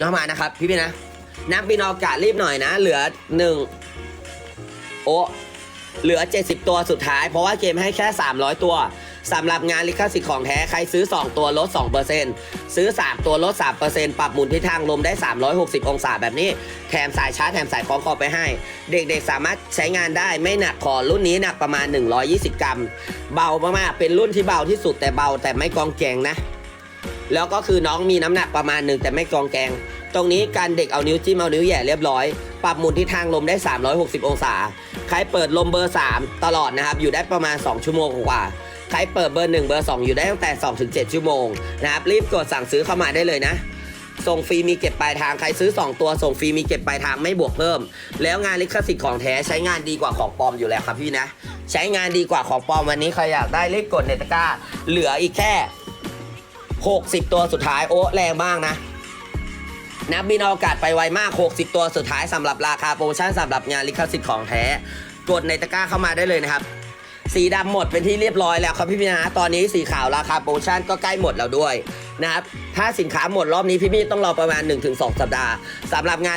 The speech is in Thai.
เข้ามานะครับ พี่พี่นะนักบินอวกาศรีบหน่อยนะ เหลือหนึ่งโอ้เหลือ 70 ตัวสุดท้าย เพราะว่าเกมให้แค่ 300 ตัวสำหรับงานลิขสิทธิ์ของแท้ ใครซื้อ 2 ตัวลด 2%ซื้อ 3 ตัวลด 3%ปรับหมุนทิศทางลมได้ 360 องศาแบบนี้ แถมสายชาร์จแถมสายคล้องคอไปให้ เด็กๆสามารถใช้งานได้ไม่หนักคอรุ่นนี้หนักประมาณ 120 กรัม เบามากๆ เป็นรุ่นที่เบาที่สุดแต่เบาแต่ไม่กองแกงนะ แล้วก็คือน้องมีน้ำหนักประมาณหนึ่งแต่ไม่กองแกง ตรงนี้การเด็กเอานิ้วจิ้มเอานิ้วแย่เรียบร้อย ปรับหมุนทิศทางลมได้ 360 องศา ใครเปิดลมเบอร์ 3 ตลอดนะครับ อยู่ได้ประมาณ 2 ชั่วโมงกว่า ใครเปิดเบอร์ 1 เบอร์ 2 อยู่ได้ตั้งแต่2ถึง7ชั่วโมงนะครับ รีบกดสั่งซื้อเข้ามาได้เลยนะส่งฟรีมีเก็บปลายทางใครซื้อ 2 ตัวส่งฟรีมีเก็บปลายทางไม่บวกเพิ่ม แล้วงานลิขสิทธิ์ของแท้ใช้งานดีกว่าของปลอมอยู่แล้วครับพี่นะ ใช้งานดีกว่าของปลอมวันนี้ใครอยากได้รีบกดในตกาเหลืออีกแค่ 60 ตัวสุดท้ายโอ้แรงมากนะ นักบินอวกาศไปไวมาก 60 ตัวสุดท้ายสำหรับราคาโปรโมชั่นสำหรับงานลิขสิทธิ์ของแท้ กดในตะกร้าเข้ามาได้เลยนะครับ สีดำหมดเป็นที่เรียบร้อยแล้วครับพี่พีนะตอนนี้สีขาวราคาโปรโมชั่นก็ใกล้หมดแล้วด้วยนะครับถ้าสินค้าหมดรอบนี้พี่พีต้องรอประมาณ 1-2 สัปดาห์สำหรับงาน